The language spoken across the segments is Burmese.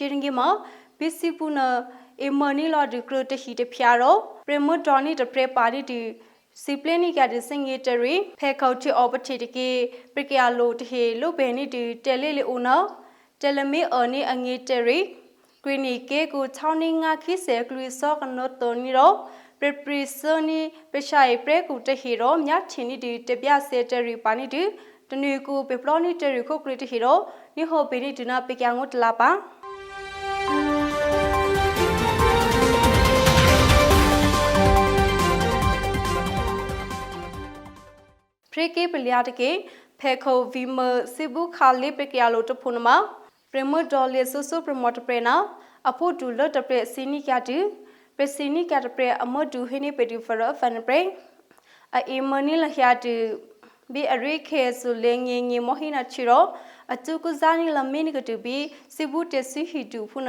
ရှိရင်ကမဘီစီပူနာအမနီလာဒီကရတဟီတဖျာရောပရမတ်ဒေါ်နီတပရပါတီတီစီပလနီကဒီစင်ငေတရီဖဲခေါတီအော်ပတီတကေပရကယာလိုတဟေလိုဘဲနီတီတယ်လီလီအိုနောတယ်လမီအော်နီအငေတရီဂရီနီကေကိုချောင်းနေငါခိစေကလူစောကနောတိုနီရောပရပရီစနီပရှိုင်ပရကူတဟီရောမြချင်းနီတီတပြစေတရီပါနီတီတနွေကူပေပလောနီတရီခုကရီတဟီရောနိဟိုပေနီဒနာပေကံငုတလာပါ ဖရကေပလျာတကေဖေခိုဗီမစီဘူခါလီပကရလိုတဖုန်မပရမဒေါ်လီဆူဆူပရမတ်ပရနာအဖို့တူလတ်တပရစီနီကတူပစီနီကတပရအမဒူဟိနီပတီဖရဖန်ပရအေမနီလဟယာတူဘီအရိခေဆူလေငငငမဟိနာချီရောအတူကဇာနီလမင်းကတူဘီစီဘူတစီဟီတူဖုန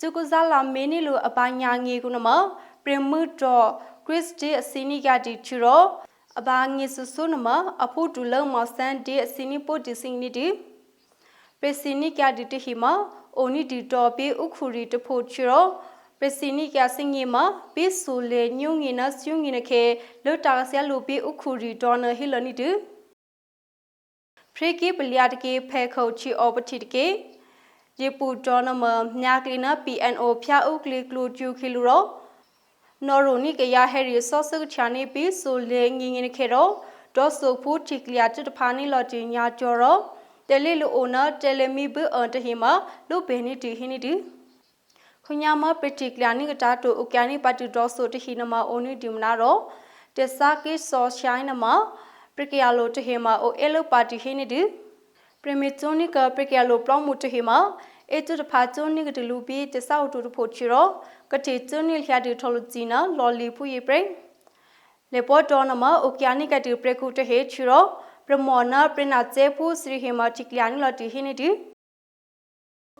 တူကဇာလာမင်းနီလိုအပညာငေကုနမပရမဒေါ်ခရစ်တီအစီနီကတီချီရော အဘာငေဆူဆူနမအဖို့တူလုံမဆန်ဒီအစီနီပိုတီစင်းနီတီပရစီနီကတီတဟီမအိုနီတီတော်ပီဥခုရီတဖို့ချီရောပရစီနီကစင်ငီမပိဆူလေညုံငီနဆယူငီနခေလောတာဆရာလူပီဥခုရီဒေါ်နဟီလနီတူဖရီကီပလျာတကေဖဲခုတ်ချီအောပတီတကေယေပူဒေါ်နမမြာကလီနာ PNO ဖျာဥကလီကလူကျူခီလူရော နော်ရိုနီကရဟဲရီဆော့ဆတ်ချာနေပီဆိုလေငင်းငင်းခေရောဒေါ်ဆိုဖူတီကလျာတတဖာနီလော်တီညာကျော်ရောတယ်လီလူအိုနာတယ်လီမီဘအန်တဟီမာလူဘဲနီတီဟီနီတီခွညာမပတိကလျာနီကတာတိုအိုကျန်နီပါတီဒေါ်ဆိုတဟီနမအိုနီဒီမနာရောတက်ဆာကိဆောရှိုင်းနမပရိကယာလိုတဟီမာအိုအဲလိုပါတီဟီနီတီပရမီတိုနီကပရိကယာလိုပလောမှုတဟီမာ အေတူတဖာကျုံနိကတလူပီတဆောက်တူတဖို့ချီရောကတိကျုံနိလျာတူထော်လူဂျီနာလော်လီဖူယေပရိလေပေါ်တော်နမအိုကျာနိကတူပရကုတဟေချီရောပရမောနာပရနာချေဖူစရီဟေမာတိကလျာနိလော်တီဟိနိတီ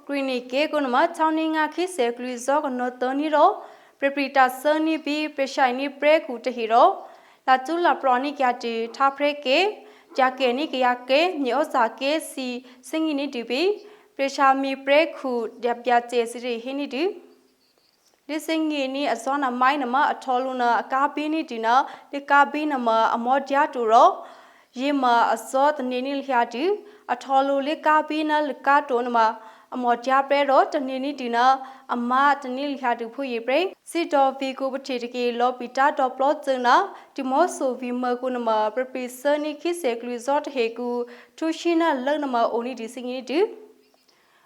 ကရီနီကေကုနမချောင်းနေငါခိစေကလူဇောကနောတနီရောပရပရီတာဆန်နီဘီပရှိုင်နီပရကူတဟီရောလာကျူလာပရောနိကတီထာဖရကေဂျာကေနိကယာကေမြေဩစာကေစီစင်ငီနီတီဘီ ပရရှာမီပရခုဒပြကျေစီရီဟိနီတီဒီစင်ငီနီအစောနာမိုင်းနမအထောလူနာအကာပင်းနီတီနာဒီကာပင်းနမအမောဂျာတူရောယေမအစောတနေနီလျာတီအထောလူလေကာပင်းနာလကာတိုနမအမောဂျာပရဲတော့တနေနီတီနာအမတနေလျာတူဖူယေပရိစီတော်ဗီကိုပထေတကေလောပီတာတော့ပလော့ဇနာဒီမောဆိုဗီမကုနမပပီဆာနီခိစေကလူဇော့တဟေကူထူရှိနာလနမအိုနီဒီစင်ငီတီ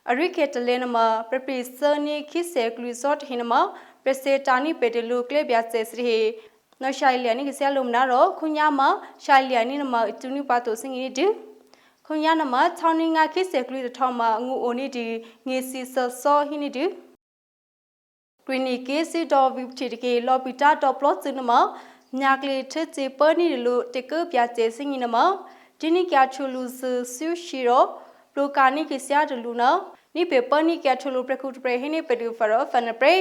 အရိကေတလဲနမပပီဆာနီခိစေကလူဇော့တဟိနမပစေတာနီပေတလူကလေပြစေစရီနရှိုင်လျာနီကဆဲလုံနာတော့ခုညာမရှိုင်လျာနီနမတူနီပါတိုစင်ငီတီခွန်ရနမချောင်းနေငါခိစေကလေးတထောင်းမှာငူအိုနီဒီငေစီဆဆောဟိနီဒီဂရီနီကေစီဒေါ်ဗီတီတကေလော်ပီတာဒေါ်ပလော့စင်နမညာကလေးထစ်ချေပနီလိုတကပြကျဲစင်နမဒီနီကျချူလူဆဆူရှိရော ပလိုကာနီကဆရာတလူနနိပေပနီကျချူလူပရခုတပရဟိနေပဒူဖရဖနပရေ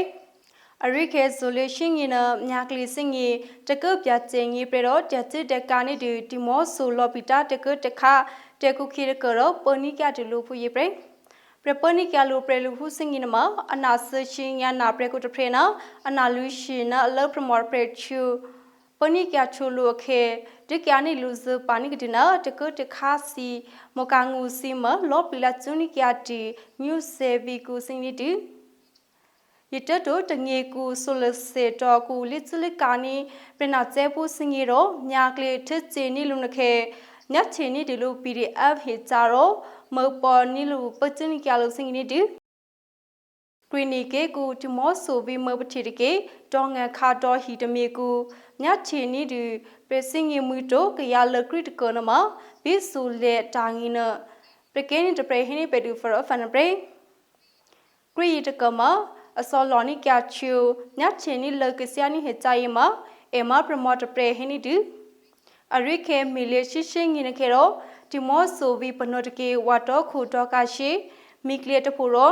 အရိကေဆိုလေရှင်ငင်နာညာကလေးစင်ကြီးတကပြကျင်းကြီးပြတော့တချစ်တကာနေဒီတီမောဆိုလော်ပီတာတကတခါတေကုခိရကရပနိကတလူဖူယေပရေပရပနိကလူပရလူဟုစင်ငင်မအနာဆရှင်ညာနာပရကုတဖရနာအနာလူရှင်နာအလပရမော်ပရချူ ပနိကချူလူခေဒီကနိလူဇပနိကတိနာတကတခါစီမကငူစီမလောပီလာချူနိကတီမြူဆေဗီကူစင်နီတီယတတိုတငေကူဆိုလစေတော်ကူလစ်စလကာနီပရနာကျဲပူစင်ရီရောညာကလေးထစ်ချီနီလူနခေညက်ချီနီဒီလူ PDF ဟေချာရောမေပေါ်နီလူပချနီကလိုစင်နီဒီ ကရီနီကေကူတမောဆိုဗီမပတိတကေတောငန်ခါတော်ဟီတမီကူညက်ချီနီဒီပစင်ငီမူတိုကရလကရစ်တကနမဘီဆူလေတာငီနပကင်းတပရဟိနီပေဒူဖရဖန်ပရေကရီတကမအစောလော်နီကျချူညက်ချီနီလကစယာနီဟေချိုင်မအမပရမော့တပရဟိနီဒီအရိခေမီလေရှိရှိငင်းခေရောဒီမောဆိုဗီပနိုတကေဝါတော့ခုတော့ကရှိမီကလီတဖူရော